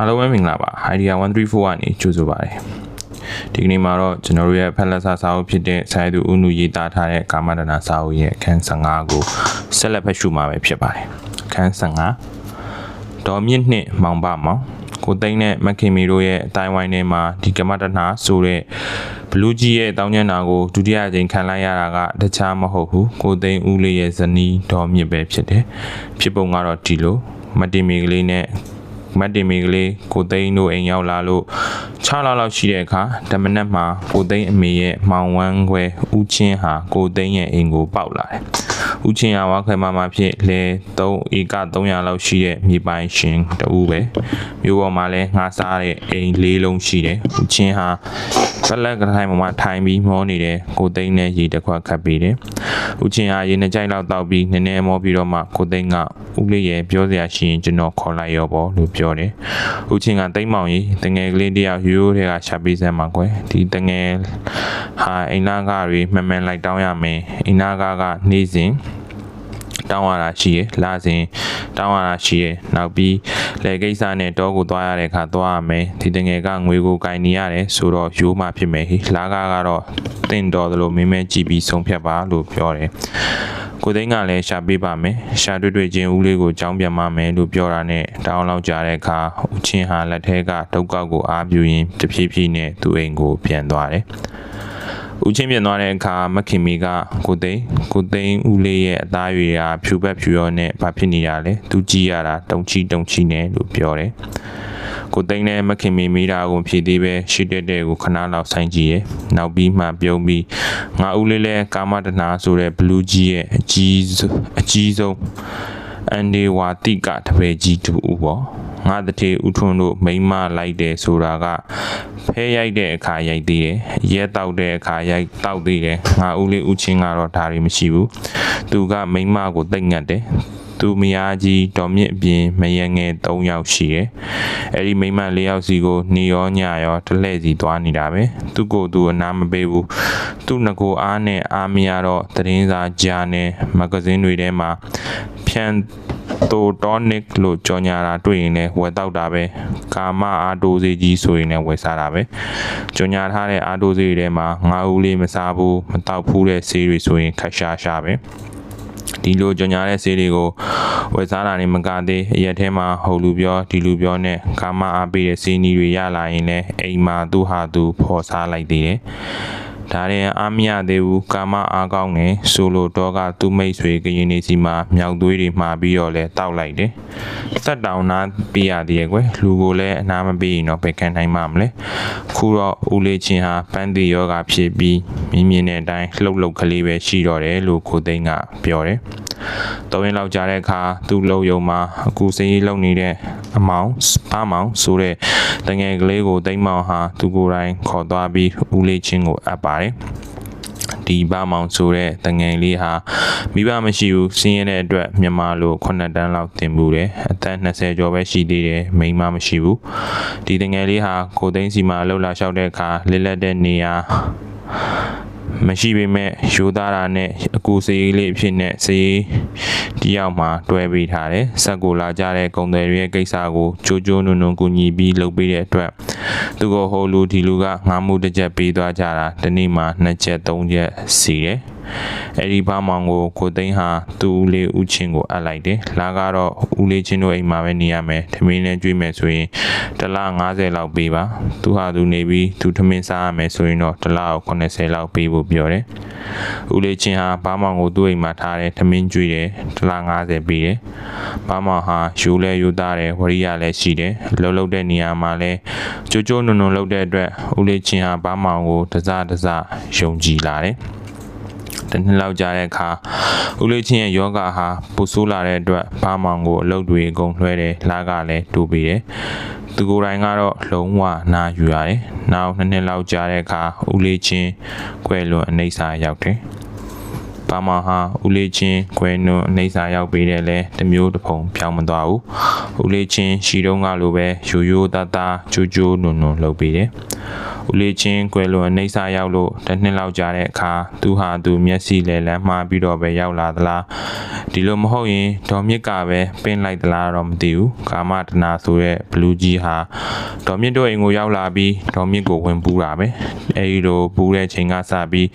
အားလုံးပဲမင်္ဂလာပါ idea 134ကနေကြိုဆိုပါရစေဒီကနေ့မှာတော့ကျွန်တော်တို့ရဲ့ဖက်လက်စာစာအုပ်ဖြစ်တဲ့ဆိုင်သူဦးနုရေးသားထားတဲ့ကာမဒနာစာအုပ်ရဲ့အခန်း15ကိုဆက်လက်ဖတ်ရှုမှာပဲဖြစ်ပါတယ်အခန်း15ဒေါ်မြင့်နှင့်မောင်ပမောင်ကိုသိန်းနဲ့မခင်မီတို့ရဲ့အတိုင်းဝိုင်းထဲမှာဒီကမ္မတနာဆိုတဲ့ဘလူးကြီးရဲ့တောင်းကျမ်းတာကိုဒုတိယအကြိမ်ခံလိုက်ရတာကတခြားမဟုတ်ဘူးကိုသိန်းဦးလေးရဲ့ဇနီးဒေါ်မြင့်ပဲဖြစ်တယ်ဖြစ်ပုံကတော့ဒီလိုမတင်မီကလေးနဲ့ မတ်တင်မီကလေးကိုသိန်းတို့အိမ်ရောက်လာလို့6လလောက်ရှိတဲ့အခါဓမ္မနက်မှာကိုသိန်းအမေရဲ့မောင်ဝမ်းခွဲဦးချင်းဟာကိုသိန်းရဲ့အိမ်ကိုပေါက်လာတယ် ဦးချင်းဟာဝါခွဲမမဖြစ်လဲ3ဧက300လောက်ရှိတဲ့မြေပိုင်ရှင်တူပဲမြို့ပေါ်မှာလဲငှားစားတဲ့အိမ်လေးလုံးရှိတယ်ဦးချင်းဟာပလက်ကထိုင်ပေါ်မှာထိုင်ပြီးမောနေတယ်ကိုသိန်းနဲ့ရေတစ်ခွက်ခတ်ပြီးတယ်ဦးချင်းဟာရေနှစ်ကြိုက်လောက်တောက်ပြီးနည်းနည်းမောပြီးတော့မှကိုသိန်းကဦးလေးရဲ့ပြောစရာရှိရင်ကျွန်တော်ခေါ်လိုက်ရောပေါ့လို့ပြောတယ်ဦးချင်းကသိန်းမောင်ကြီးတငယ်ကလေးတယောက်ရိုးရိုးတွေကရှာပေးစမ်းမှာကွယ်ဒီတငယ်ဟာအိမ်နာကတွေမှန်မှန်လိုက်တောင်းရမယ်အိမ်နာကကနေ့စဉ် တောင်းရတာရှိရလာစဉ်တောင်းရတာရှိရနောက်ပြီးလေကိစ္စနဲ့တောကိုသွားရတဲ့အခါသွားရမယ်ဒီတငယ်ကငွေကိုကင်နေရတယ်ဆိုတော့ရိုးမှဖြစ်မယ်ဟိလာကကတော့တင့်တော်သလိုမင်းမဲကြည့်ပြီးဆုံးဖြတ်ပါလို့ပြောတယ်ကိုသိန်းကလည်းရှာပေးပါမယ်ရှာတွေ့တွေ့ချင်းဦးလေးကိုကြောင်းပြန်မမယ်လို့ပြောတာနဲ့တောင်းလောက်ကြတဲ့အခါဦးချင်းဟာလက်ထဲကဒုက္ခကိုအားပြုရင်းတဖြည်းဖြည်းနဲ့သူ့အိမ်ကိုပြန်သွားတယ် ဦးချင်းပြန်သွားတဲ့အခါမခင်မီကကိုသိန်းကိုသိန်းဦးလေးရဲ့အသားအရွယ်ကဖြူဘက်ဖြူရောနဲ့ဘာဖြစ်နေရလဲသူကြည့်ရတာတုံချီတုံချီနဲ့လို့ပြောတယ်ကိုသိန်းနဲ့မခင်မီမိတာကိုဖြည့်သေးပဲရှိတဲ့တဲ့ကိုခဏလောက်ဆိုင်ကြည့်ရဲ့နောက်ပြီးမှပြုံးပြီးငါဦးလေးလဲကာမတနာဆိုတဲ့ဘလူးကြီးရဲ့အကြီးဆုံးအကြီးဆုံးအန်ဒီဝါတိကတပည့်ကြီးတူဦးပေါ့ ငါတထေဥထွန်းတို့မိမလိုက်တယ်ဆိုတာကဖဲရိုက်တဲ့အခါရိုက်သေးတယ်ရဲတောက်တဲ့အခါရိုက်တောက်သေးတယ်ငါဦးလေးဦးချင်းကတော့ဒါတွေမရှိဘူးသူကမိမကိုတိတ်ငတ်တယ်သူမယားကြီးတော်မြင့်အပြင်မယငယ်3ယောက်ရှိတယ်။အဲဒီမိန်းမ4ယောက်စီကိုနေရောညရောတလှည့်စီသွားနေတာပဲ။သူ့ကိုယ်သူအနာမပေးဘူး။သူ့ငကိုအားနဲ့အားမရတော့သတင်းစာကြားနဲ့မဂဇင်းတွေထဲမှာဖြန့် တိုတိုနစ်လို့ကြော်ညာတာတွေ့ရင်လည်းဝယ်တောက်တာပဲကာမအာတိုစေးကြီးဆိုရင်လည်းဝယ်စားတာပဲကြော်ညာထားတဲ့အာတိုစေးတွေထဲမှာငါးဦးလေးမစားဘူးမတောက်ဘူးတဲ့ဆေးတွေဆိုရင်ခက်ရှာရှာပဲဒီလိုကြော်ညာတဲ့ဆေးတွေကိုဝယ်စားတာနေမကသေးအရက်ထဲမှာဟိုလူပြောဒီလူပြောနဲ့ကာမအားပေးတဲ့ဆေးနီးတွေရလာရင်လည်းအိမ်မှာသူ့ဟာသူဖော်စားလိုက်သေးတယ် ဒါရင်အားမရသေးဘူးကာမအားကောင်းငယ်ဆိုလိုတော့ကသူ့မိတ်ဆွေကရင်နေစီမှာမြောက်သွေးတွေမှာပြီးတော့လဲတောက်လိုက်တယ်စက်တောင်နာပြရသေးရဲ့ကွယ်လူကိုလည်းအနာမပေးရင်တော့ဘယ်ခံနိုင်မှာမလဲခုတော့ဦးလေးချင်းဟာပန်းတီယောဂဖြစ်ပြီးမြင်းမြင်းတဲ့အတိုင်းလှုပ်လှုပ်ကလေးပဲရှိတော့တယ်လို့ကိုသိန်းကပြောတယ် တော်ရင်လောက်ကြတဲ့အခါသူ့လုံယုံမှာအခုစရေးလုံနေတဲ့အမောင်ပါမောင်ဆိုတဲ့တငယ်ကလေးကိုသိမ့်မောင်ဟာသူကိုယ်တိုင်ခေါ်သွားပြီးဦးလေးချင်းကိုအပ်ပါတယ်ဒီပါမောင်ဆိုတဲ့တငယ်လေးဟာမိဘမရှိဘူးစင်းရဲတဲ့အတွက်မြန်မာလို9တန်းလောက်တင်မှုတယ်အသက်20ကျော်ပဲရှိသေးတယ်မိန်းမမရှိဘူးဒီတငယ်လေးဟာကိုသိန်းစီမှာလှုပ်လာလျှောက်တဲ့အခါလစ်လက်တဲ့နေရာ မရှိပေမဲ့ရိုးသားတာနဲ့အကူစေးလေးအဖြစ်နဲ့စေးတယောက်မှတွဲပေးထားတယ်။ဆက်ကိုလာကြတဲ့ကုံတယ်ရဲ့ကိစ္စကိုကြိုးကြိုးနုံနုံကူညီပြီးလုပ်ပေးတဲ့အတွက်သူကဟိုလူဒီလူကငားမှုတစ်ချက်ပေးသွားကြတာဒီနေ့မှနှစ်ချက်သုံးချက်စီတယ်။ အဲ့ဒီဘာမောင်ကိုကိုသိန်းဟာသူ့ဦးလေးဦးချင်းကိုအပ်လိုက်တယ်။လာကတော့ဦးလေးချင်းတို့အိမ်မှာပဲနေရမယ်။ထမင်းနဲ့ကြွေးမယ်ဆိုရင်တစ်လ90လောက်ပေးပါ။သူဟာသူနေပြီးသူထမင်းစားရမယ်ဆိုရင်တော့တစ်လကို80လောက်ပေးဖို့ပြောတယ်။ဦးလေးချင်းဟာဘာမောင်ကိုသူ့အိမ်မှာထားတယ်ထမင်းကြွေးတယ်တစ်လ90ပေးတယ်။ဘာမောင်ဟာယူလဲယူသားတယ်ဝရိယလည်းရှိတယ်။လှုပ်လှုပ်တဲ့နေရာမှာလည်းကြိုးကြိုးနုံနုံလှုပ်တဲ့အတွက်ဦးလေးချင်းဟာဘာမောင်ကိုတစားတစားယုံကြည်လာတယ်။ တစ်နှစ်လောက်ကြာတဲ့အခါဦးလေးချင်းရဲ့ယောဂဟာပူဆိုးလာတဲ့အတွက်ဘာမောင်ကိုအလုပ်တွေအကုန်လွှဲတယ်လာကလည်းတူပြီးတယ်သူကိုယ်တိုင်ကတော့လုံးဝနာယူရတယ်နောက်နှစ်နှစ်လောက်ကြာတဲ့အခါဦးလေးချင်းကွယ်လွန်အနေစာရောက်တယ်ပါမဟာဦးလေးချင်းခွဲနွအနေစာရောက်ပေးတယ်လဲတမျိုးတစ်ဖုံပြောင်းမသွားဘူးဦးလေးချင်းရှီတုံးကလိုပဲရိုးရိုးသားသားကြိုးကြိုးနုံနုံလုပ်ပေးတယ် ဦးလေးချင်းကွယ်လွန်နေစာရောက်လို့တစ်နှစ်လောက်ကြာတဲ့အခါသူဟာသူမျက်စိလဲလန်းမှားပြီးတော့ပဲရောက်လာသလားဒီလိုမဟုတ်ရင်ဒေါ်မြစ်ကပဲပင်းလိုက်သလားတော့မသိဘူးကာမတနာဆိုတဲ့ဘလူးကြီးဟာဒေါ်မြစ်တို့အိမ်ကိုရောက်လာပြီးဒေါ်မြစ်ကိုဝင်ပူးတာပဲအဲဒီလိုပူးတဲ့ချိန်ကစပြီး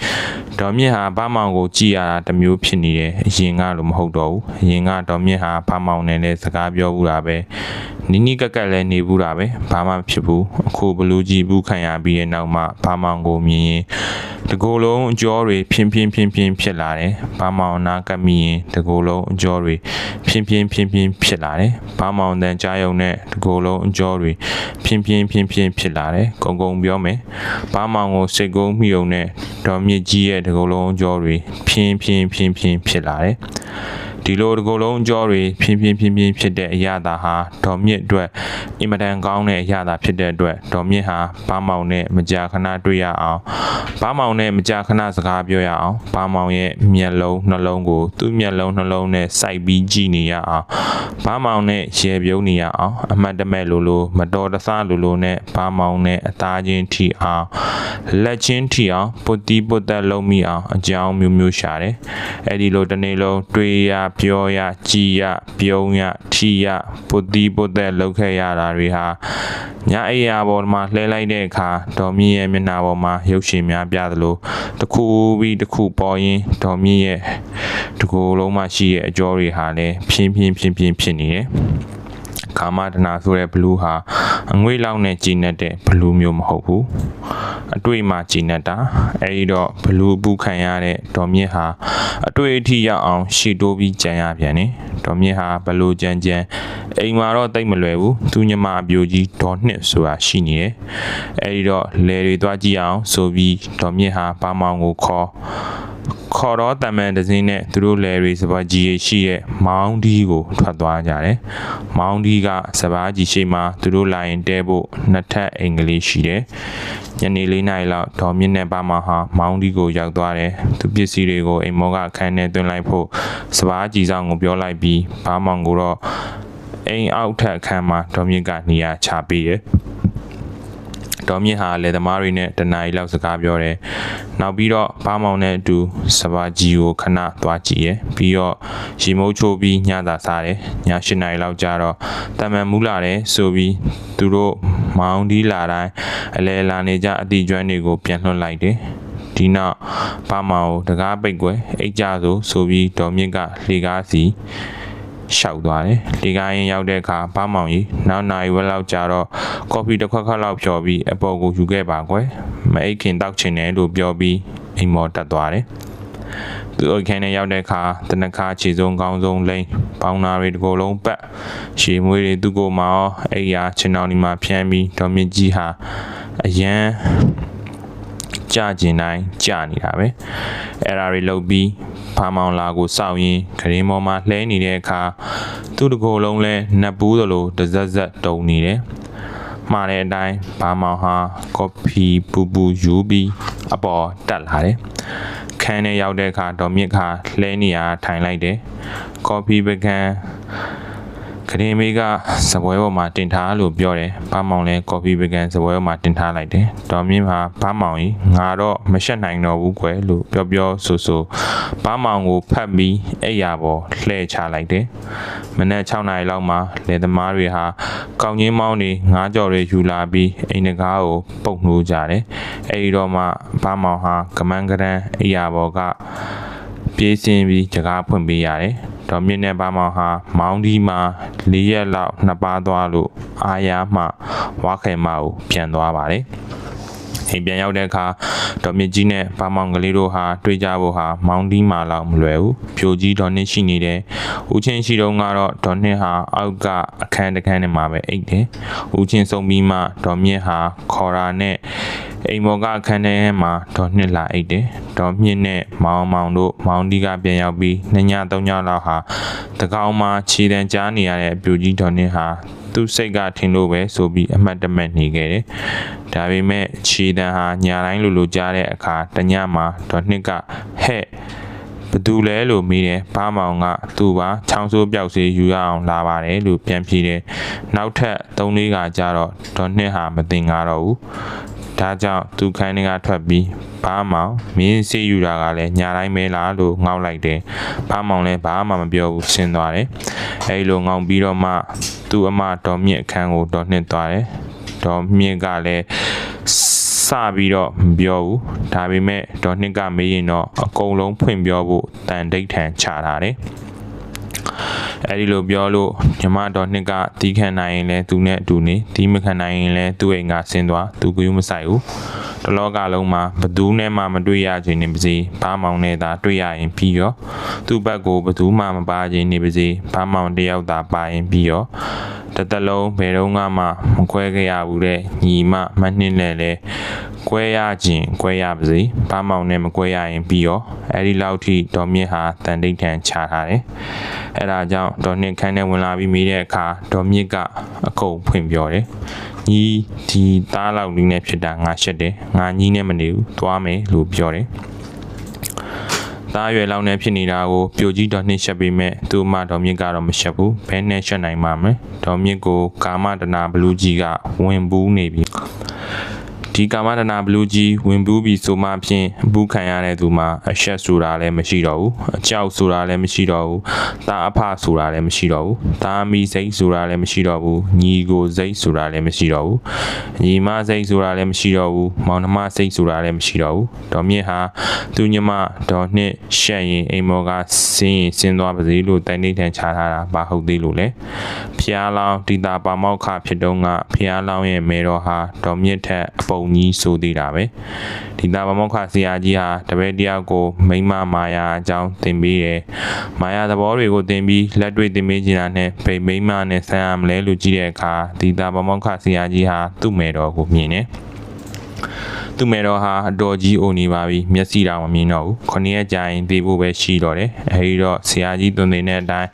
ဒေါ်မြစ်ဟာဘာမောင်ကိုကြည်ရတာတစ်မျိုးဖြစ်နေတယ်အရင်ကလိုမဟုတ်တော့ဘူးအရင်ကဒေါ်မြစ်ဟာဘာမောင်နဲ့လည်းစကားပြောဘူးတာပဲ နီးနီးကက်ကက်လည်းနေဘူးတာပဲဘာမှမဖြစ်ဘူးအခုဘလူးကြီးဘူးခံရပြီးတဲ့နောက်မှဘာမောင်ကိုမြင်ရင်တကိုယ်လုံးအကျော်တွေဖြင်းဖြင်းဖြင်းဖြင်းဖြစ်လာတယ်ဘာမောင်နာကပ်မိရင်တကိုယ်လုံးအကျော်တွေဖြင်းဖြင်းဖြင်းဖြင်းဖြစ်လာတယ်ဘာမောင်တန်ကြားယုံနဲ့တကိုယ်လုံးအကျော်တွေဖြင်းဖြင်းဖြင်းဖြင်းဖြစ်လာတယ်ကုံကုံပြောမယ်ဘာမောင်ကိုစိတ်ကုန်းမိုံနဲ့ဒေါ်မြင့်ကြီးရဲ့တကိုယ်လုံးအကျော်တွေဖြင်းဖြင်းဖြင်းဖြင်းဖြစ်လာတယ် ဒီလိုတကူလုံးကြောတွေဖြင်းဖြင်းဖြင်းဖြင်းဖြစ်တဲ့အရာသာဟာဒေါ်မြင့်အတွက်အင်မတန်ကောင်းတဲ့အရာသာဖြစ်တဲ့အတွက်ဒေါ်မြင့်ဟာဘာမောင်နဲ့မကြာခဏတွေ့ရအောင်ဘာမောင်နဲ့မကြာခဏစကားပြောရအောင်ဘာမောင်ရဲ့မျက်လုံးနှလုံးကိုသူ့မျက်လုံးနှလုံးနဲ့စိုက်ပြီးကြည့်နေရအောင်ဘာမောင်နဲ့ရေပြုံးနေရအောင်အမှတ်တမဲ့လိုလိုမတော်တဆလိုလိုနဲ့ဘာမောင်နဲ့အသားချင်းထီအောင်လက်ချင်းထီအောင်ပုတ်တီးပုတ်သက်လုံးမိအောင်အကြောင်းမျိုးမျိုးရှာတယ်အဲ့ဒီလိုတစ်နေ့လုံးတွေ့ရပြောရကြည်ရပြုံးရထီရပုတ်တီးပုတ်သက်လောက်ခဲ့ရတာတွေဟာညအိယာပေါ်မှာလှဲလိုက်တဲ့အခါဒေါ်မြင့်ရဲ့မျက်နှာပေါ်မှာရုပ်ရှင်များပြသလိုတစ်ခုပြီးတစ်ခုပေါ်ရင်ဒေါ်မြင့်ရဲ့တကူလုံးမှရှိရဲ့အကြောတွေဟာလည်းဖြင်းဖြင်းဖြင်းဖြင်းဖြစ်နေတယ် ကာမဒနာဆိုတဲ့ဘလူးဟာအငွေ့လောက်နဲ့ကြည်နက်တဲ့ဘလူးမျိုးမဟုတ်ဘူးအတွေ့မှကြည်နက်တာအဲဒီတော့ဘလူးပူခံရတဲ့ဒေါ်မြင့်ဟာအတွေ့အထိရောက်အောင်ရှီတိုးပြီးကြံရပြန်တယ်ဒေါ်မြင့်ဟာဘလူးကြမ်းကြမ်းအိမ်မှာတော့တိတ်မလွယ်ဘူးသူညမအပြိုကြီးဒေါ်နှစ်ဆိုတာရှိနေတယ်အဲဒီတော့လေတွေသွားကြည့်အောင်ဆိုပြီးဒေါ်မြင့်ဟာဘာမောင်ကိုခေါ် ခေါ်တော့တမန်တစင်းနဲ့သူတို့လယ်တွေစပါးကြီးရှိရဲ့မောင်းဒီကိုထွက်သွားကြတယ်။မောင်းဒီကစပါးကြီးရှိမှသူတို့လာရင်တဲဖို့နှစ်ထပ်အိမ်ကလေးရှိတယ်။ညနေ၄နာရီလောက်ဒေါ်မြင့်နဲ့ပါမဟာမောင်းဒီကိုရောက်သွားတယ်။သူပစ္စည်းတွေကိုအိမ်မောကအခန်းထဲသွင်းလိုက်ဖို့စပါးကြီးဆောင်ကိုပြောလိုက်ပြီးဘာမောင်ကိုတော့အိမ်အောက်ထပ်အခန်းမှာဒေါ်မြင့်ကနေရာချပေးတယ်။ ဒေါ်မြင့်ဟာလယ်သမားတွေနဲ့တနားရီလောက်စကားပြောတယ်။နောက်ပြီးတော့ဘာမောင်နဲ့အတူစပါကြီးကိုခဏသွားကြည့်ရယ်။ပြီးတော့ရီမုတ်ချိုးပြီးညသာစားတယ်။ည၈နာရီလောက်ကြာတော့တမန်မူးလာတယ်ဆိုပြီးသူတို့မောင်းဒီလာတိုင်းအလဲလာနေကြအတီကျွမ်းတွေကိုပြန်လွှတ်လိုက်တယ်။ဒီနောက်ဘာမောင်ကိုတကားပိတ်ကွယ်အိတ်ကြဆိုဆိုပြီးဒေါ်မြင့်ကလေကားစီ ရှောက်သွားတယ်။ဒီကားရင်ရောက်တဲ့အခါဘာမောင်ကြီးနောက်နိုင်ဝက်လောက်ကြာတော့ကော်ဖီတစ်ခွက်ခွက်လောက်ဖြော်ပြီးအပေါ်ကိုယူခဲ့ပါကွယ်။မအိတ်ခင်တောက်ချင်တယ်လို့ပြောပြီးအိမ်မော်တက်သွားတယ်။သူအိတ်ခန်းထဲရောက်တဲ့အခါတနခါခြေစုံကောင်းဆုံးလိမ့်ပေါင်းနာတွေတကိုယ်လုံးပတ်ရှည်မွေးတွေသူ့ကိုမောအိယာချင်တော်ဒီမှာဖြန်းပြီးဒေါ်မြင့်ကြီးဟာအရန် ကြကျင်တိုင်းကြနေတာပဲအဲ့ဒါတွေလုပ်ပြီးဖာမောင်လာကိုစောက်ရင်ခရင်ပေါ်မှာလှဲနေတဲ့အခါသူ့တကိုယ်လုံးလဲနတ်ပူးသလိုတဇက်ဇက်တုံနေတယ်မှားတဲ့အတိုင်းဘာမောင်ဟာကော်ဖီပူပူယူပြီးအပေါ်တက်လာတယ်ခန်းထဲရောက်တဲ့အခါဒေါ်မြင့်ခါလှဲနေရထိုင်လိုက်တယ်ကော်ဖီပကံခ ရင်မေးကစပွဲပေါ်မှာတင်ထားလို့ပြောတယ်။ဘာမောင်လဲကော်ဖီပကံစပွဲပေါ်မှာတင်ထားလိုက်တယ်။ဒေါ်မြင့်ဟာဘာမောင်ကြီးငါတော့မရှက်နိုင်တော့ဘူးကွယ်လို့ပြောပြောဆိုဆိုဘာမောင်ကိုဖတ်ပြီးအဲ့ရပေါ်လှဲချလိုက်တယ်။မနက်6နာရီလောက်မှာလယ်သမားတွေဟာကောင်းချင်းမောင်းတွေငါးကြော်တွေယူလာပြီးအိမ်တကားကိုပုတ်နှိုးကြတယ်။အဲဒီတော့မှဘာမောင်ဟာကမန်းကရန်အဲ့ရပေါ်ကပြေးစင်းပြီးကြကားဖွင့်ပေးရတယ်။ ဒေါ်မြင့်နဲ့ပါမောင်ဟာမောင်းဒီမှာ၄ရက်လောက်နှစ်ပါးသွားလို့အာရမှဝါခဲမကိုပြန်သွားပါတယ်။အိမ်ပြန်ရောက်တဲ့အခါဒေါ်မြင့်ကြီးနဲ့ပါမောင်ကလေးတို့ဟာတွေ့ကြဖို့ဟာမောင်းဒီမာလောက်မလွယ်ဘူး။ဖြိုကြီးဒေါ်နစ်ရှိနေတယ်။ဦးချင်းရှိတော့ကတော့ဒေါ်နစ်ဟာအောက်ကအခန်းတစ်ခန်းထဲမှာပဲအိတ်တယ်။ဦးချင်းဆုံးပြီးမှဒေါ်မြင့်ဟာခေါ်ရာနဲ့ အိမ်မော်ကအခန်းထဲမှာဒေါ်နှစ်လာအိတ်တယ်ဒေါ်မြင့်နဲ့မောင်မောင်တို့မောင်ဒီကပြန်ရောက်ပြီးနှစ်ညသုံးညလောက်ဟာတကောင်မှာခြေတံကြားနေရတဲ့အပြူကြီးဒေါ်နှစ်ဟာသူ့စိတ်ကထင်လို့ပဲဆိုပြီးအမှတ်တမဲ့နေခဲ့တယ်။ဒါပေမဲ့ခြေတံဟာညာတိုင်းလိုလိုကြားတဲ့အခါတညမှာဒေါ်နှစ်ကဟဲ့ဘသူလဲလို့မေးတယ်ဘာမောင်ကသူ့ပါချောင်းဆိုးပြောက်စေးယူရအောင်လာပါတယ်လို့ပြန်ဖြေတယ်နောက်ထပ်၃လေးကကြတော့ဒေါ်နှစ်ဟာမတင်ကားတော့ဘူး ဒါကြောင့်သူခန်းထဲကထွက်ပြီးဘာမောင်မင်းစေးယူတာကလည်းညာတိုင်းမဲလားလို့ငေါက်လိုက်တယ်ဘာမောင်လည်းဘာမှမပြောဘူးဆင်းသွားတယ်အဲဒီလိုငေါက်ပြီးတော့မှသူ့အမတော်မြင့်အခန်းကိုတော်နှစ်သွားတယ်တော်မြင့်ကလည်းစပြီးတော့မပြောဘူးဒါပေမဲ့တော်နှစ်ကမေးရင်တော့အကုန်လုံးဖွင့်ပြောဖို့တန်တိတ်ထန်ချထားတယ် အဲ့ဒီလိုပြောလို့ညီမတော်နှစ်ကတီးခံနိုင်ရင်လဲသူနဲ့အတူနေတီးမခံနိုင်ရင်လဲသူ့အိမ်ကဆင်းသွားသူကယူမဆိုင်ဘူးတလောကလုံးမှာဘသူနဲ့မှမတွေ့ရခြင်းနေပါစေဘာမောင်နဲ့သာတွေ့ရရင်ပြီးရောသူ့ဘက်ကိုဘသူမှမပါခြင်းနေပါစေဘာမောင်တယောက်သာပါရင်ပြီးရောတစ်သက်လုံးဘယ်တော့မှမခွဲခဲ့ရဘူးတဲ့ညီမမနှင်းနဲ့လဲ ကွဲရခြင်းကွဲရပါစေဘာမောင်နဲ့မကွဲရရင်ပြီးရောအဲ့ဒီလောက်ထိတော်မြင့်ဟာတန်တိတ်ထန်ချထားတယ်အဲ့ဒါကြောင့်တော်နှစ်ခန်းနဲ့ဝင်လာပြီးမိတဲ့အခါတော်မြင့်ကအကုန်ဖွင့်ပြောတယ်ညီဒီသားလောက်လေးနဲ့ဖြစ်တာငါရှက်တယ်ငါညီနဲ့မနေဘူးသွားမယ်လို့ပြောတယ်သားရွယ်လောက်နဲ့ဖြစ်နေတာကိုပြိုကြီးတော်နှိမ့်ရှက်ပေမဲ့သူ့အမတော်မြင့်ကတော့မရှက်ဘူးဘဲနဲ့ရှက်နိုင်မှာမလဲတော်မြင့်ကိုကာမတနာဘလူးကြီးကဝင်ဘူးနေပြီ ဒီကာမတနာဘလူးကြီးဝင်ပူးပြီးဆိုမှဖြင့်အပူခံရတဲ့သူမှာအရှက်ဆိုတာလည်းမရှိတော့ဘူးအကြောက်ဆိုတာလည်းမရှိတော့ဘူးတာအဖဆိုတာလည်းမရှိတော့ဘူးတာမီစိတ်ဆိုတာလည်းမရှိတော့ဘူးညီကိုစိတ်ဆိုတာလည်းမရှိတော့ဘူးညီမစိတ်ဆိုတာလည်းမရှိတော့ဘူးမောင်နှမစိတ်ဆိုတာလည်းမရှိတော့ဘူးဒေါ်မြင့်ဟာသူညမဒေါ်နှစ်ရှက်ရင်အိမ်မော်ကဆင်းရင်ဆင်းသွားပါစေလို့တိုင်နေထန်ချထားတာဘာဟုတ်သေးလို့လဲဖျားလောင်းတီတာပါမောက်ခဖြစ်တော့ကဖျားလောင်းရဲ့မေတော်ဟာဒေါ်မြင့်ထက်အပုံကြီးဆိုသေးတာပဲဒီတာပါမောက်ခဆရာကြီးဟာတပည့်တယောက်ကိုမိမမာယာအကြောင်းသင်ပေးတယ်မာယာသဘောတွေကိုသင်ပြီးလက်တွေ့သင်ပေးခြင်းနဲ့ဗိမိမနဲ့ဆန်းရမလဲလို့ကြည့်တဲ့အခါဒီတာပါမောက်ခဆရာကြီးဟာသူ့မေတော်ကိုမြင်တယ် သူ့မေတော်ဟာအတော်ကြီးအိုနေပါပြီမျက်စိတောင်မမြင်တော့ဘူးခொနည်းရက်ကြာရင်သေဖို့ပဲရှိတော့တယ်အဲဒီတော့ဆရာကြီးသွန်သင်တဲ့အတိုင်း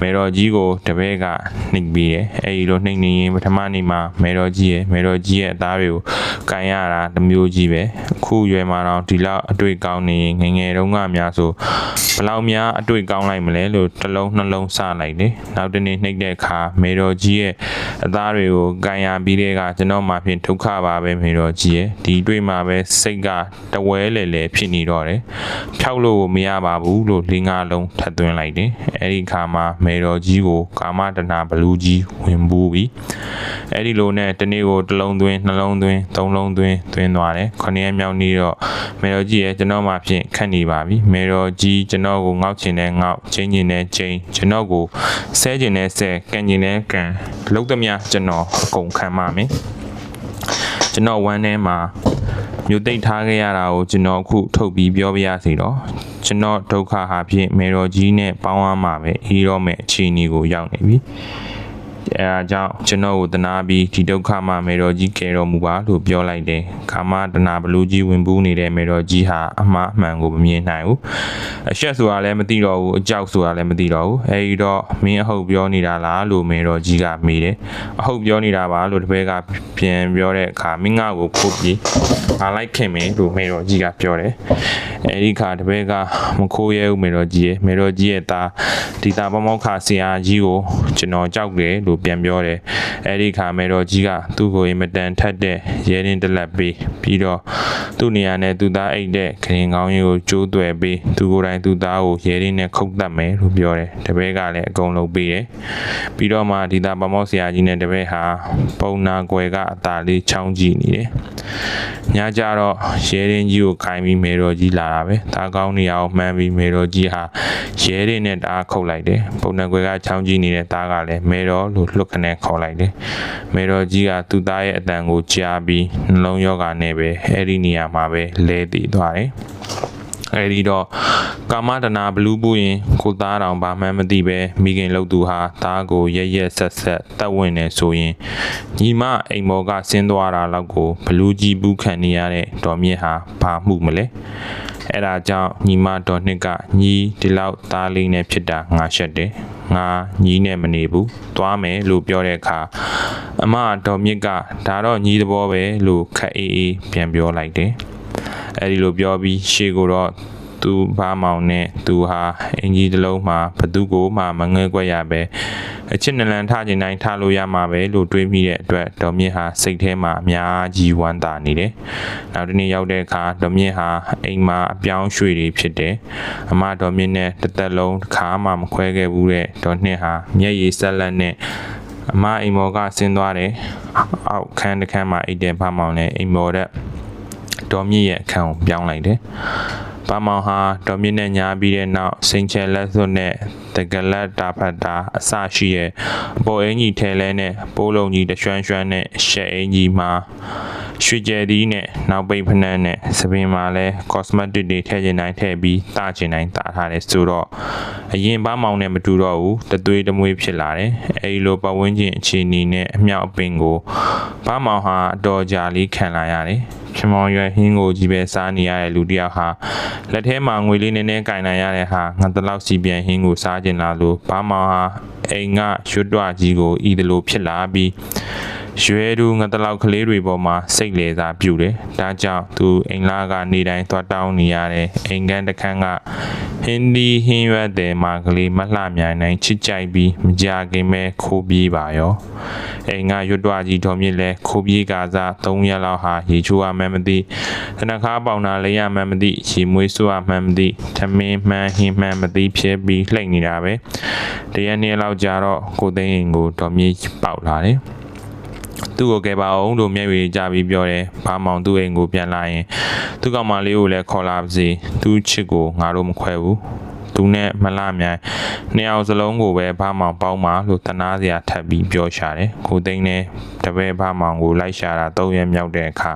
မေတော်ကြီးကိုတပည့်ကနှိပ်ပြီးတယ်အဲဒီလိုနှိပ်နေရင်ပထမနေ့မှာမေတော်ကြီးရဲ့မေတော်ကြီးရဲ့အသားတွေကိုကန်ရတာတစ်မျိုးကြီးပဲအခုရွယ်မှာတော့ဒီလောက်အတွေ့ကောင်းနေငယ်ငယ်တုန်းကများဆိုဘလောက်များအတွေ့ကောင်းလိုက်မလဲလို့တစ်လုံးနှလုံးစလိုက်တယ်နောက်တနေ့နှိပ်တဲ့အခါမေတော်ကြီးရဲ့အသားတွေကိုကန်ရပြီးတဲ့ကကျွန်တော်မှဖြင့်ဒုက္ခပါပဲမေတော်ကြီးရဲ့ဒီတွေ့မှာပဲစိတ်ကတဝဲလေလေဖြစ်နေတော့တယ်ဖြောက်လို့မရပါဘူးလို့လင်းကားလုံးထပ်သွင်းလိုက်တယ်အဲ့ဒီခါမှာမေတော်ကြီးကိုကာမတနာဘလူးကြီးဝင်ပူးပြီးအဲ့ဒီလိုနဲ့တနေ့ကိုတစ်လုံးသွင်းနှလုံးသွင်းသုံးလုံးသွင်းသွင်းသွားတယ်ခொနည်းမြောက်နေတော့မေတော်ကြီးရဲ့ကျွန်တော်မှဖြင့်ခတ်နေပါပြီမေတော်ကြီးကျွန်တော်ကိုငေါက်ချင်တဲ့ငေါက်ချင်းချင်တဲ့ချင်းကျွန်တော်ကိုဆဲချင်တဲ့ဆဲကန်ချင်တဲ့ကန်လုံးသမျှကျွန်တော်အကုန်ခံပါမယ်ကျွန်တော်ဝမ်းထဲမှာ မြို့သိမ့်ထားခဲ့ရတာကိုကျွန်တော်အခုထုတ်ပြီးပြောပြရစီတော့ကျွန်တော်ဒုက္ခဟာဖြင့်မေတော်ကြီးနဲ့ပေါင်းရမှာပဲအေးတော့မဲ့အခြေအနေကိုရောက်နေပြီအဲအားကြောင့်ကျွန်တော်ကိုတနာပြီးဒီဒုက္ခမှမေတော်ကြီးကယ်တော်မူပါလို့ပြောလိုက်တယ်။ကာမတနာဘလူးကြီးဝင်ပူးနေတဲ့မေတော်ကြီးဟာအမှားအမှန်ကိုမမြင်နိုင်ဘူး။အရှက်ဆိုတာလည်းမသိတော့ဘူးအကြောက်ဆိုတာလည်းမသိတော့ဘူး။အဲဒီတော့မင်းအဟုတ်ပြောနေတာလားလို့မေတော်ကြီးကမေးတယ်။အဟုတ်ပြောနေတာပါလို့တပည့်ကပြန်ပြောတဲ့အခါမင်းငါကိုခုတ်ပြီး ငါလိုက်ခင်မင်းလို့မေတော်ကြီးကပြောတယ်။အဲဒီခါတပည့်ကမခိုးရဲဘူးမေတော်ကြီးရဲ့မေတော်ကြီးရဲ့သားဒီသားပမောက္ခဆရာကြီးကိုကျွန်တော်ကြောက်တယ်လို့ပြန်ပြောတယ်အဲဒီခါမေတော်ကြီးကသူ့ကိုအင်မတန်ထက်တဲ့ရဲရင်တစ်လက်ပေးပြီးတော့သူ့နေရာနဲ့သူ့သားအိတ်တဲ့ခရင်ကောင်းကြီးကိုကျိုးသွဲပေးသူကိုယ်တိုင်သူ့သားကိုရဲရင်နဲ့ခုတ်တတ်မယ်လို့ပြောတယ်တပည့်ကလည်းအကုန်လုံးပေးတယ်ပြီးတော့မှဒီသားပမောက္ခဆရာကြီးနဲ့တပည့်ဟာပုံနာကွယ်ကအသာလေးချောင်းကြည့်နေတယ်ညကြတော့ရဲရင်ကြီးကိုခိုင်းပြီးမေတော်ကြီးလာတာပဲဒါကောင်းနေအောင်မှန်းပြီးမေတော်ကြီးဟာရဲရင်နဲ့တအားခုတ်လိုက်တယ်ပုံနာကွယ်ကချောင်းကြည့်နေတဲ့သားကလည်းမေတော်လို့လှုပ်ခနဲ့ခေါ်လိုက်တယ်မေတော်ကြီးကသူ့သားရဲ့အတန်ကိုကြားပြီးနှလုံးယောဂါနဲ့ပဲအဲ့ဒီနေရာမှာပဲလဲတည်သွားတယ် အဲဒီတော့ကာမတနာဘလူးပူရင်ကိုသားတောင်ဘာမှမသိပဲမိခင်လှုပ်သူဟာသားကိုရရက်ဆက်ဆက်တက်ဝင်နေဆိုရင်ညီမအိမ်မော်ကဆင်းသွားတာလောက်ကိုဘလူးကြီးဘူးခံနေရတဲ့ဒေါ်မြင့်ဟာဘာမှုမလဲအဲ့ဒါကြောင့်ညီမတော်နှစ်ကညီဒီလောက်သားလေးနဲ့ဖြစ်တာငါရှက်တယ်ငါညီနဲ့မနေဘူးသွားမယ်လို့ပြောတဲ့အခါအမတော်မြင့်ကဒါတော့ညီသဘောပဲလို့ခက်အေးအေးပြန်ပြောလိုက်တယ် အဲ့ဒီလိုပြောပြီးရှေ့ကိုတော့သူသူဘာမောင်နဲ့သူဟာအင်ကြီးတစ်လုံးမှာဘသူကိုမှမငဲကွက်ရပဲအချစ်နလန်ထခြင်းတိုင်းထားလို့ရမှာပဲလို့တွေးမိတဲ့အတွက်ဒေါ်မြင့်ဟာစိတ်ထဲမှာအများကြီးဝမ်းသာနေတယ်။နောက်တစ်နေ့ရောက်တဲ့အခါဒေါ်မြင့်ဟာအိမ်မှာအပြောင်းရွှေ့တွေဖြစ်တယ်။အမဒေါ်မြင့်နဲ့တစ်သက်လုံးတစ်ခါမှမခွဲခဲ့ဘူးတဲ့ဒေါ်နှစ်ဟာမျက်ရည်ဆက်လက်နဲ့အမအိမ်မော်ကဆင်းသွားတယ်။အောက်ခန်းတစ်ခန်းမှာအိတ်တဲ့ဖမောင်နဲ့အိမ်မော်တဲ့ ဒေါ်မြင့်ရဲ့အခန်းကိုပြောင်းလိုက်တယ်။ပါမောင်ဟာဒေါ်မြင့်နဲ့ညားပြီးတဲ့နောက်စိန်ချဲလက်စွပ်နဲ့ တကလက်တာဖတ်တာအစရှိရဲ့အပေါ်အင်ကြီးထဲလဲနဲ့ပိုးလုံးကြီးတရွှန်းရွှန်းနဲ့ရှက်အင်ကြီးမှာရွှေကျဲသီးနဲ့နောက်ပိတ်ဖနက်နဲ့စပင်မှာလဲ cosmetic တွေထည့်ခြင်းတိုင်းထည့်ပြီးတာခြင်းတိုင်းတာထားတယ်ဆိုတော့အရင်ပါမောင်နဲ့မတူတော့ဘူးတသွေးတမွေးဖြစ်လာတယ်အဲဒီလိုပတ်ဝန်းကျင်အခြေအနေနဲ့အမြောက်အပင်ကိုပါမောင်ဟာအတော်ကြာလေးခံလာရတယ်ချမောင်ရွယ်ဟင်းကိုကြီးပဲစားနေရတဲ့လူတစ်ယောက်ဟာလက်ထဲမှာငွေလေးနည်းနည်းကင်နိုင်ရတဲ့ဟာငါတလောက်စီပြန်ဟင်းကိုစားကျင်လာလို့ဘာမောင်ဟာအိမ်ကရွတ်တွကြီးကိုဤသလိုဖြစ်လာပြီး ရွယ်သူငါတလောက်ကလေးတွေပေါ်မှာစိတ်လေစာပြုတယ်။ဒါကြောင့်သူအိမ်လာကနေတိုင်းသွားတောင်းနေရတဲ့အိမ်ကန်တစ်ခန်းကဟင်းဒီဟင်းရွက်တဲ့မာကလေးမလှမြိုင်နိုင်ချစ်ကြိုက်ပြီးမကြခင်ပဲခိုးပြေးပါရော။အိမ်ကရွတ်တွကြီးတော်မြင့်လဲခိုးပြေးကစား၃ရက်လောက်ဟာရေချိုးရမှန်းမသိတနခါပေါင်တာလေးရမှန်းမသိရေမွေးဆိုးရမှန်းမသိထမင်းမှန်းဟင်းမှန်းမသိဖြစ်ပြီးလှိတ်နေတာပဲ။တရက်နေ့လောက်ကြာတော့ကိုသိန်းအိမ်ကိုတော်မြင့်ပေါက်လာတယ်။ သူ့ကိုကဲပါအောင်လို့မျက်ရည်ကြပြီးပြောတယ်။ဘာမောင်သူ့အိမ်ကိုပြန်လာရင်သူ့ကောင်မလေးကိုလည်းခေါ်လာပါစေ။သူ့ချစ်ကိုငါတို့မခွဲဘူး။သူနဲ့မလှမြိုင်နှစ်ယောက်စလုံးကိုပဲဘာမောင်ပေါင်းပါလို့တနာစရာထပ်ပြီးပြောရှာတယ်။ကိုသိန်းနဲ့တပည့်ဘာမောင်ကိုလိုက်ရှာတာ၃ရက်မြောက်တဲ့အခါ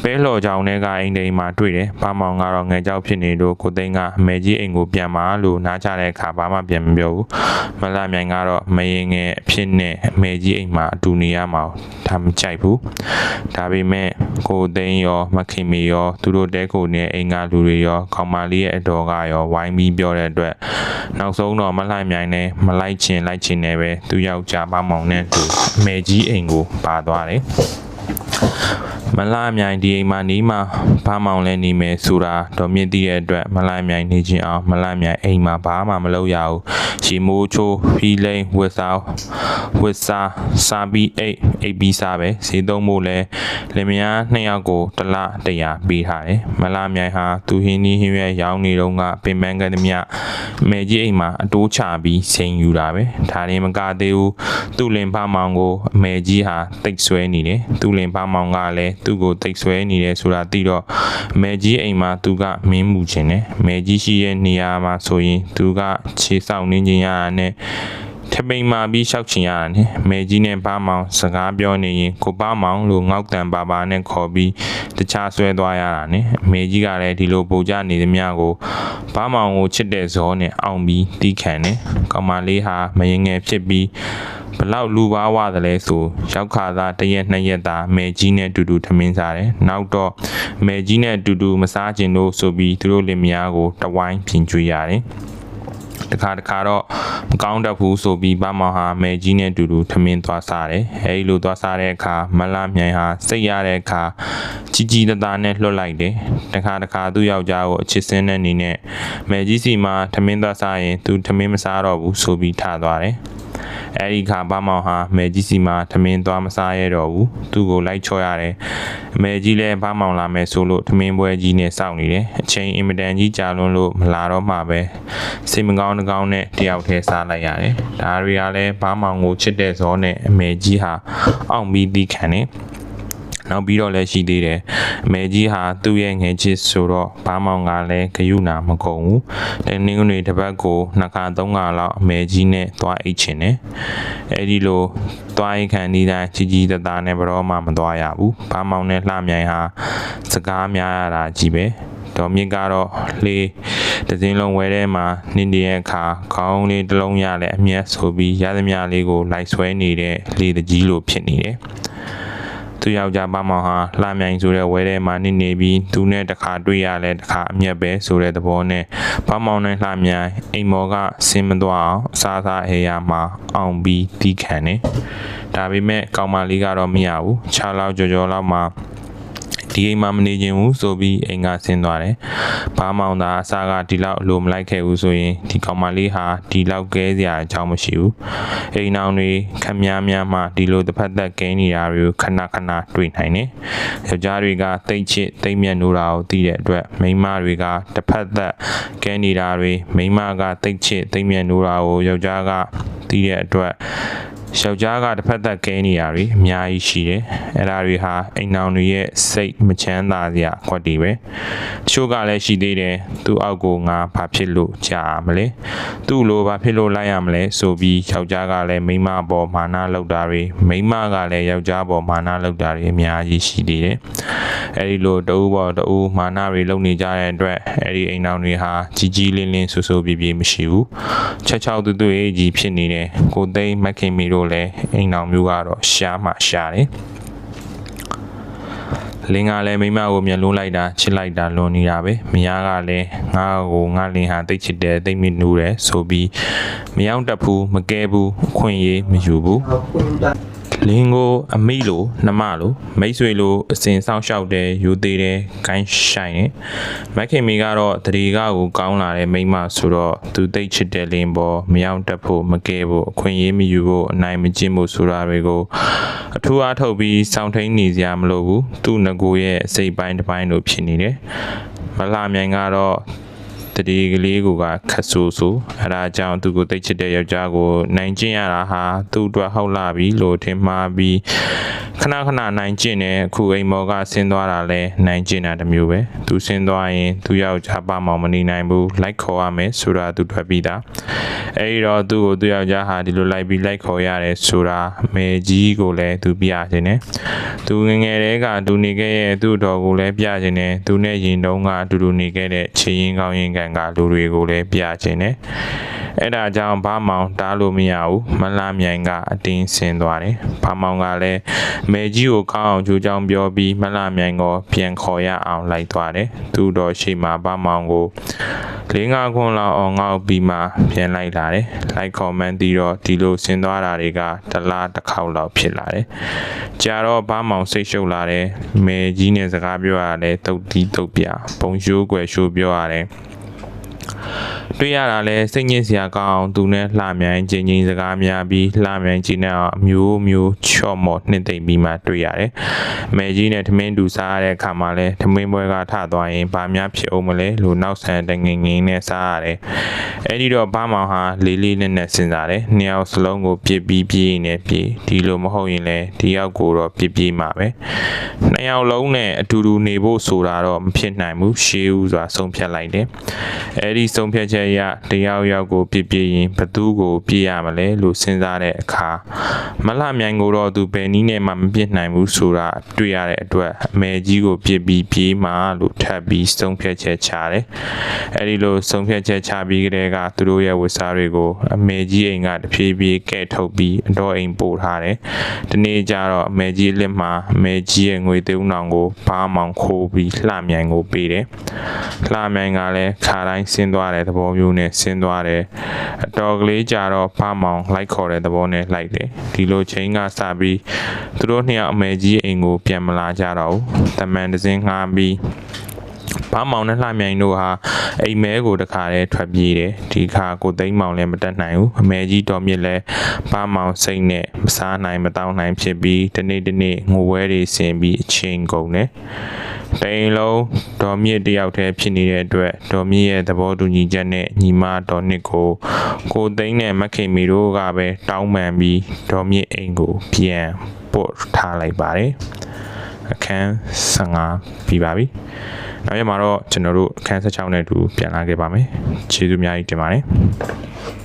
ပဲလှော်ကြောင်တွေကအိမ်တိမ်မှာတွေ့တယ်။ဘာမောင်ကတော့ငယ်ကြောက်ဖြစ်နေလို့ကိုသိန်းကအမေကြီးအိမ်ကိုပြန်ပါလို့နားချတဲ့အခါဘာမှပြန်မပြောဘူး။မလှမြိုင်ကတော့မရင်ငယ်အဖြစ်နဲ့အမေကြီးအိမ်မှာအတူနေရမှာဒါမကြိုက်ဘူး။ဒါပေမဲ့ကိုသိန်းရောမခင်မီရောသူတို့တဲကိုနဲ့အိမ်ကလူတွေရောခေါမလေးရဲ့အတော်ကရောဝိုင်းပြီးပြောတဲ့အတွက်နောက်ဆုံးတော့မလှမြိုင်နဲ့မလိုက်ချင်လိုက်ချင်နဲ့ပဲသူယောက်ျားဘာမောင်နဲ့သူအမေကြီးအိမ်ကိုပါသွားတယ်။ မလာမြိုင်ဒီအိမ်မှာနီးမှာဘာမောင်လဲနေမယ်ဆိုတာတော့မြင့်သိတဲ့အတွက်မလာမြိုင်နေချင်းအောင်မလာမြိုင်အိမ်မှာဘာမှမလုပ်ရဘူးရှီမိုးချိုးဖီလိန်ဝစ်စားဝစ်စားစာဘီအိတ်အိတ်ပြီးစားပဲဈေးသုံးဖို့လဲလင်မယားနှစ်ယောက်ကိုတစ်လတရာပေးထားတယ်မလာမြိုင်ဟာသူဟင်းနီးဟင်းရွက်ရောင်းနေတော့ကပင်ပန်းကသမျှမဲကြီးအိမ်မှာအတိုးချပြီးစိန်ယူတာပဲဒါရင်မကသေးဘူးသူ့လင်ဖမောင်ကိုအမေကြီးဟာတိတ်ဆွဲနေတယ်သူ့လင်ဖမောင်ကလည်းသူ့ကိုတိတ်ဆွဲနေတယ်ဆိုတာသိတော့မဲကြီးအိမ်မှာသူကမင်းမှုခြင်းတယ်မဲကြီးရှိရဲ့နေရာမှာဆိုရင်သူကခြေဆောင်နေခြင်းရတာနဲ့ ထပိန်မာပြီးရှောက်ချင်ရတာနဲ့မဲကြီးနဲ့ဘာမောင်စကားပြောနေရင်ကိုဘာမောင်လို့ငေါက်တန်ပါပါနဲ့ခေါ်ပြီးတခြားဆွဲသွားရတာနဲ့မဲကြီးကလည်းဒီလိုပုံကြနေသမျှကိုဘာမောင်ကိုချစ်တဲ့ဇောနဲ့အောင်ပြီးတီးခံတယ်ကောင်မလေးဟာမရင်ငယ်ဖြစ်ပြီးဘလောက်လူပါဝတယ်လဲဆိုရောက်ခါသားတစ်ရက်နှစ်ရက်သာမဲကြီးနဲ့အတူတူထမင်းစားတယ်နောက်တော့မဲကြီးနဲ့အတူတူမစားကျင်လို့ဆိုပြီးသူတို့လင်မယားကိုတဝိုင်းပြင်ကျွေးရတယ် တခါတခါတော့မကောင်းတတ်ဘူးဆိုပြီးဘာမောင်ဟာမဲကြီးနဲ့အတူတူထမင်းသွားစားတယ်အဲဒီလိုသွားစားတဲ့အခါမလမြိုင်ဟာစိတ်ရတဲ့အခါကြီးကြီးတသားနဲ့လွတ်လိုက်တယ်တခါတခါသူ့ယောက်ျားကိုအချစ်စင်းတဲ့အနေနဲ့မဲကြီးစီမှာထမင်းသွားစားရင်သူထမင်းမစားတော့ဘူးဆိုပြီးထသွားတယ် အဲဒီခါဘာမောင်ဟာမဲကြီးစီမှာထမင်းသွားမစားရတော့ဘူးသူ့ကိုလိုက်ချော့ရတယ်အမဲကြီးလည်းဘာမောင်လာမယ်ဆိုလို့ထမင်းပွဲကြီးနဲ့စောင့်နေတယ်အချိန်အင်မတန်ကြီးကြာလွန်းလို့မလာတော့မှပဲစိတ်မကောင်းတစ်ကောင်းနဲ့တယောက်တည်းစားလိုက်ရတယ်ဒါတွေကလည်းဘာမောင်ကိုချစ်တဲ့ဇောနဲ့အမဲကြီးဟာအောင့်ပြီးတီးခံတယ် နောက်ပြီးတော့လည်းရှိသေးတယ်အမေကြီးဟာသူ့ရဲ့ငယ်ချစ်ဆိုတော့ဘာမောင်ကလည်းဂယုနာမကုန်ဘူးတနင်္ဂနွေတစ်ပတ်ကိုနှစ်ခါသုံးခါလောက်အမေကြီးနဲ့သွားအိတ်ချင်တယ်အဲဒီလိုသွားအိတ်ခံဒီတိုင်းကြီးကြီးတသားနဲ့ဘယ်တော့မှမသွားရဘူးဘာမောင်နဲ့လှမြိုင်ဟာစကားများရတာကြီးပဲဒေါ်မြင့်ကတော့လေတစ်စင်းလုံးဝဲထဲမှာနင်းတဲ့အခါခေါင်းလေးတစ်လုံးရလဲအမျက်ဆိုပြီးရသမျှလေးကိုလိုက်ဆွဲနေတဲ့လေတကြီးလိုဖြစ်နေတယ် သူယောက်ျားမမောင်ဟာလှမြိုင်ဆိုတဲ့ဝဲထဲမှာနေနေပြီးသူနဲ့တခါတွေ့ရလဲတခါအမျက်ပဲဆိုတဲ့သဘောနဲ့ဘမောင်နဲ့လှမြိုင်အိမ်မော်ကဆင်းမသွားအောင်အစားအစာအေးရမှာအောင်ပြီးတီးခံနေဒါပေမဲ့ကောင်မလေးကတော့မရဘူးခြားလောက်ကြော်ကြော်လောက်မှာ ဒီအိမ်မှာမနေခြင်းဘူးဆိုပြီးအိမ်ကဆင်းသွားတယ်။ဘာမောင်သာအစားကဒီလောက်လိုမလိုက်ခဲ့ဘူးဆိုရင်ဒီကောင်မလေးဟာဒီလောက်ကဲစရာအကြောင်းမရှိဘူး။အိမ်အောင်တွေခမများများမှဒီလိုတစ်ဖက်သက်ကဲနေတာတွေကိုခဏခဏတွေ့နိုင်တယ်။ယောက်ျားတွေကတိတ်ချစ်တိတ်မြတ်နိုးတာကိုသိတဲ့အတွက်မိန်းမတွေကတစ်ဖက်သက်ကဲနေတာတွေမိန်းမကတိတ်ချစ်တိတ်မြတ်နိုးတာကိုယောက်ျားကသိတဲ့အတွက် ယောက်ျားကတစ်ဖက်သက်ကဲနေရပြီအများကြီးရှိတယ်အဲ့ဒါတွေဟာအိမ်အောင်တွေရဲ့စိတ်မချမ်းသာစရာအခွက်တွေပဲတချို့ကလည်းရှိသေးတယ်သူ့အောက်ကိုငါဘာဖြစ်လို့ကြာမလဲသူ့လိုဘာဖြစ်လို့လိုက်ရမလဲဆိုပြီးယောက်ျားကလည်းမိန်းမပေါ်မာနလောက်တာတွေမိန်းမကလည်းယောက်ျားပေါ်မာနလောက်တာတွေအများကြီးရှိသေးတယ် အဲ့ဒီလိုတအူးပေါ်တအူးမာနတွေလုံနေကြတဲ့အတွက်အဲ့ဒီအိမ်အောင်တွေဟာကြီးကြီးလင်းလင်းဆူဆူပြပြမရှိဘူးချက်ချောက်တူတူရေးကြီးဖြစ်နေတယ်ကိုသိန်းမက်ခင်မီတို့လည်းအိမ်အောင်မျိုးကတော့ရှားမှရှားတယ်လင်းကလည်းမိမကိုမျက်လုံးလိုက်တာချစ်လိုက်တာလွန်နေတာပဲမယားကလည်းငါ့ကိုငါလင်းဟာတိတ်ချစ်တယ်တိတ်မိနူးတယ်ဆိုပြီးမယောင်းတက်ဘူးမကဲဘူးအခွင့်အရေးမယူဘူး လင်းကိုအမိလိုနှမလိုမိတ်ဆွေလိုအစဉ်စောင့်ရှောက်တယ်ယူသေးတယ်ဂိုင်းဆိုင်တယ်မက်ခင်မီကတော့တရီကကိုကောင်းလာတဲ့မိန်းမဆိုတော့သူတိတ်ချစ်တဲ့လင်းပေါ်မယောင်းတက်ဖို့မကဲဖို့အခွင့်အရေးမယူဖို့အနိုင်မကျင့်ဖို့ဆိုတာတွေကိုအထူးအားထုတ်ပြီးစောင့်ထိန်နေစရာမလိုဘူးသူ့ငကိုရဲ့အစိတ်ပိုင်းတစ်ပိုင်းလိုဖြစ်နေတယ်မလှမြိုင်ကတော့ တတိကလေးကခတ်ဆူဆူအဲဒါကြောင့်သူကိုတိတ်ချစ်တဲ့ယောက်ျားကိုနိုင်ကျင့်ရတာဟာသူ့အတွက်ဟုတ်လာပြီလို့ထင်မှားပြီးခဏခဏနိုင်ကျင့်တယ်အခုအိမ်မော်ကဆင်းသွားတာလဲနိုင်ကျင့်တာတစ်မျိုးပဲသူဆင်းသွားရင်သူယောက်ျားပါမောင်မနေနိုင်ဘူးလိုက်ခေါ်ရမယ်ဆိုတာသူထွက်ပြီးသားအဲဒီတော့သူ့ကိုသူယောက်ျားဟာဒီလိုလိုက်ပြီးလိုက်ခေါ်ရတယ်ဆိုတာမေကြီးကိုလည်းသူပြခြင်းတယ်သူငယ်ငယ်တည်းကသူနေခဲ့ရဲ့သူ့တော်ကိုလည်းပြခြင်းတယ်သူနဲ့ရင်တုံးကအတူတူနေခဲ့တဲ့ချေရင်ကောင်းရင်ကန်ကလူတွေကိုလည်းပြခြင်းတယ်အဲ့ဒါကြောင့်ဘာမောင်တားလို့မရဘူးမလှမြိုင်ကအတင်းဆင်းသွားတယ်ဘာမောင်ကလည်းမေကြီးကိုကောင်းအောင်ကြိုးကြောင်ပြောပြီးမလှမြိုင်ကိုပြန်ခေါ်ရအောင်လိုက်သွားတယ်သူတော်ရှိမှဘာမောင်ကိုလေးငါခွန်းလောက်အောင်ငေါက်ပြီးမှပြန်လိုက်လာတယ်လိုက်ခေါ်မှန်းပြီးတော့ဒီလိုဆင်းသွားတာတွေကတစ်လားတစ်ခေါက်လောက်ဖြစ်လာတယ်ကြာတော့ဘာမောင်စိတ်ရှုပ်လာတယ်မေကြီးနဲ့စကားပြောရတယ်တုတ်တီးတုတ်ပြပုံရှိုးကွယ်ရှိုးပြောရတယ် တွေ့ရတာလဲစိတ်ညစ်စရာကောင်းသူနဲ့လှမြိုင်ချင်းချင်းစကားများပြီးလှမြိုင်ချင်းနဲ့အမျိုးမျိုးချော့မော်နှစ်သိမ့်ပြီးမှတွေ့ရတယ်။မဲကြီးနဲ့ထမင်းတူစားရတဲ့အခါမှာလဲထမင်းပွဲကထသွားရင်ဘာများဖြစ်အောင်မလဲလို့နောက်ဆန်တငင်ငင်နဲ့စားရတယ်။အဲဒီတော့ဘာမောင်ဟာလေးလေးနက်နက်စဉ်းစားတယ်။နှစ်ယောက်စလုံးကိုပြစ်ပြီးပြေးနေပြေးဒီလိုမဟုတ်ရင်လဲဒီယောက်ကိုတော့ပြစ်ပြေးမှာပဲ။နှစ်ယောက်လုံးနဲ့အတူတူနေဖို့ဆိုတာတော့မဖြစ်နိုင်ဘူးရှေးဦးစွာဆုံးဖြတ်လိုက်တယ်။အဲဒီဆုံးဖြတ်ချက်အရတယောက်ယောက်ကိုပြစ်ပြေးရင်ဘသူကိုပြစ်ရမလဲလို့စဉ်းစားတဲ့အခါမလှမြိုင်ကိုတော့သူဘယ်နည်းနဲ့မှမပြစ်နိုင်ဘူးဆိုတာတွေ့ရတဲ့အတွက်အမေကြီးကိုပြစ်ပြီးပြေးမှလို့ထပ်ပြီးဆုံးဖြတ်ချက်ချတယ်။အဲဒီလိုဆုံးဖြတ်ချက်ချပြီးကလေးကသူတို့ရဲ့ဝတ်စားတွေကိုအမေကြီးအိမ်ကတဖြည်းဖြည်းကဲထုတ်ပြီးအတော်အိမ်ပို့ထားတယ်။ဒီနေ့ကျတော့အမေကြီးလက်မှာအမေကြီးရဲ့ငွေသေးဦးနောင်ကိုဘားမောင်ခိုးပြီးလှမြိုင်ကိုပေးတယ်။လှမြိုင်ကလည်းခါတိုင်းဆင်းသွားတဲ့သဘောမျိုးနဲ့ဆင်းသွားတယ်။အတော်ကလေးကြတော့ဘားမောင်လိုက်ခေါ်တဲ့သဘောနဲ့လိုက်တယ်။ဒီလိုချိန်ကစပြီးသူတို့နှစ်ယောက်အမေကြီးအိမ်ကိုပြန်မလာကြတော့ဘူး။တမန်တစ်စင်းငှားပြီး ဘာမောင်နဲ့လှမြိုင်တို့ဟာအိမ်မဲကိုတခါတည်းထွက်ပြေးတယ်ဒီခါကိုသိန်းမောင်လည်းမတက်နိုင်ဘူးအမေကြီးတော်မြင့်လည်းဘာမောင်စိတ်နဲ့မစားနိုင်မတောင်းနိုင်ဖြစ်ပြီးတနေ့တနေ့ငိုဝဲတွေဆင်ပြီးအချိန်ကုန်တယ်တိန်လုံးဒေါ်မြင့်တယောက်တည်းဖြစ်နေတဲ့အတွက်ဒေါ်မြင့်ရဲ့သဘောတူညီချက်နဲ့ညီမတော်နှစ်ကိုကိုသိန်းနဲ့မခင်မီတို့ကပဲတောင်းပန်ပြီးဒေါ်မြင့်အိမ်ကိုပြန်ပို့ထားလိုက်ပါတယ် အခန်း15ပြီးပါပြီ။နောက်ရက်မှာတော့ကျွန်တော်တို့အခန်း16နဲ့အတူပြန်လာခဲ့ပါမယ်။ကျေးဇူးအများကြီးတင်ပါတယ်။